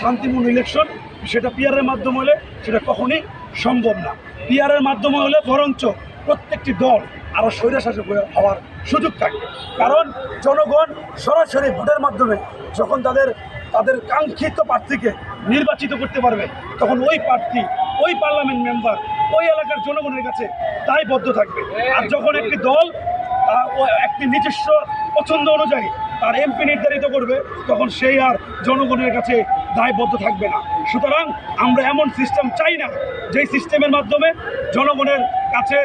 শান্তিপূর্ণ ইলেকশন সেটা পিয়ারের মাধ্যমে হলে সেটা কখনই সম্ভব না। পিয়ারের মাধ্যমে হলে বরঞ্চ প্রত্যেকটি দল আরও স্বৈরাশাসক হওয়ার সুযোগ থাকবে। কারণ জনগণ সরাসরি ভোটের মাধ্যমে যখন তাদের তাদের কাঙ্ক্ষিত প্রার্থীকে নির্বাচিত করতে পারবে, তখন ওই প্রার্থী, ওই পার্লামেন্ট মেম্বার ওই এলাকার জনগণের কাছে দায়বদ্ধ থাকবে। আর যখন একটি দল একটি নিজস্ব পছন্দ অনুযায়ী তার এমপি নির্ধারিত করবে তখন সেই আর জনগণের কাছে দায়বদ্ধ থাকবে না। সুতরাং আমরা এমন সিস্টেম চাই না যেই সিস্টেমের মাধ্যমে জনগণের কাছে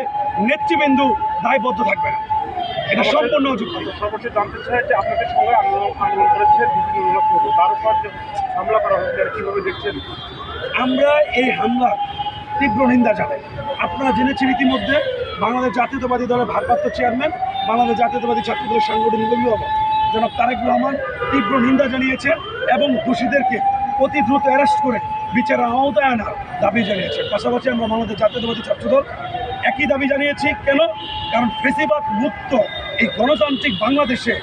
নেতৃবৃন্দু দায়বদ্ধ থাকবে না। এটা সম্পূর্ণ সর্বশেষ জানতে চাই যে আপনাদের সঙ্গে আন্দোলন আন্দোলন করেছে বিভিন্ন তার উপর যে হামলা করা হয়েছে কীভাবে দেখছেন? আমরা এই হামলার তীব্র নিন্দা জানাই। আপনারা জেনেছেন ইতিমধ্যে বাংলাদেশ জাতীয়তাবাদী দলের ভারপ্রাপ্ত চেয়ারম্যান, বাংলাদেশ জাতীয়তাবাদী ছাত্র দলের সাংগঠনিক অভিভাবক জনাব তারেক রহমান তীব্র নিন্দা জানিয়েছেন এবং দোষীদেরকে অতি দ্রুত অ্যারেস্ট করে বিচারের আওতায় আনার দাবি জানিয়েছে পাশাপাশি আমরা বাংলাদেশ জাতীয়তাবাদী ছাত্রদল একই দাবি জানিয়েছি। কেন? কারণ ফেসিবাদ মুক্ত এই গণতান্ত্রিক বাংলাদেশে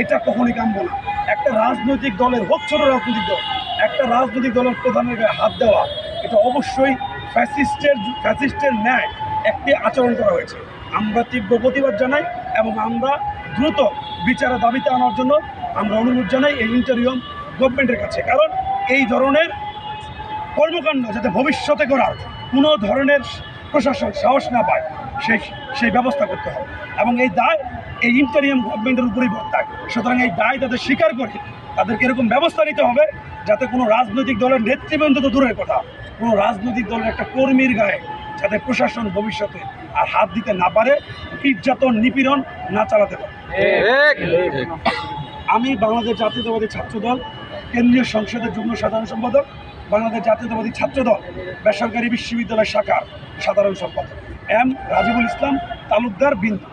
এটা কখনই কাম্য না। একটা রাজনৈতিক দলের হোক ছোট রাজনৈতিক দল, একটা রাজনৈতিক দলের প্রধানের গায়ে হাত দেওয়া, এটা অবশ্যই ফ্যাসিস্টের ফ্যাসিস্টের ন্যায় একটি আচরণ করা হয়েছে। আমরা তীব্র প্রতিবাদ জানাই এবং আমরা দ্রুত বিচারের দাবিতে আনার জন্য আমরা অনুরোধ জানাই এই ইন্টারিয়ম গভর্নমেন্টের কাছে। কারণ এই ধরনের কর্মকাণ্ড যাতে ভবিষ্যতে করার কোনো ধরনের প্রশাসন সাহস না পায় সেই সেই ব্যবস্থা করতে হবে। এবং এই দায় এই ইন্টারিয়াম গভর্নমেন্টের উপরেই বর্তায়। সুতরাং এই দায় তাদের স্বীকার করে, তাদেরকে এরকম ব্যবস্থা নিতে হবে যাতে কোনো রাজনৈতিক দলের নেতৃবৃন্দ তো দূরের কথা, কোনো রাজনৈতিক দলের একটা কর্মীর গায়ে যাতে প্রশাসন ভবিষ্যতে আর হাত দিতে না পারে নির্যাতন নিপীড়ন না চালাতে পারে। আমি বাংলাদেশ জাতীয়তাবাদী ছাত্রদল কেন্দ্রীয় সংসদের যুগ্ম সাধারণ সম্পাদক বাংলাদেশ জাতীয়তাবাদী ছাত্রদল বেসরকারি বিশ্ববিদ্যালয় শাখার সাধারণ সম্পাদক এম রাজিবুল ইসলাম তালুকদার বিন্দু।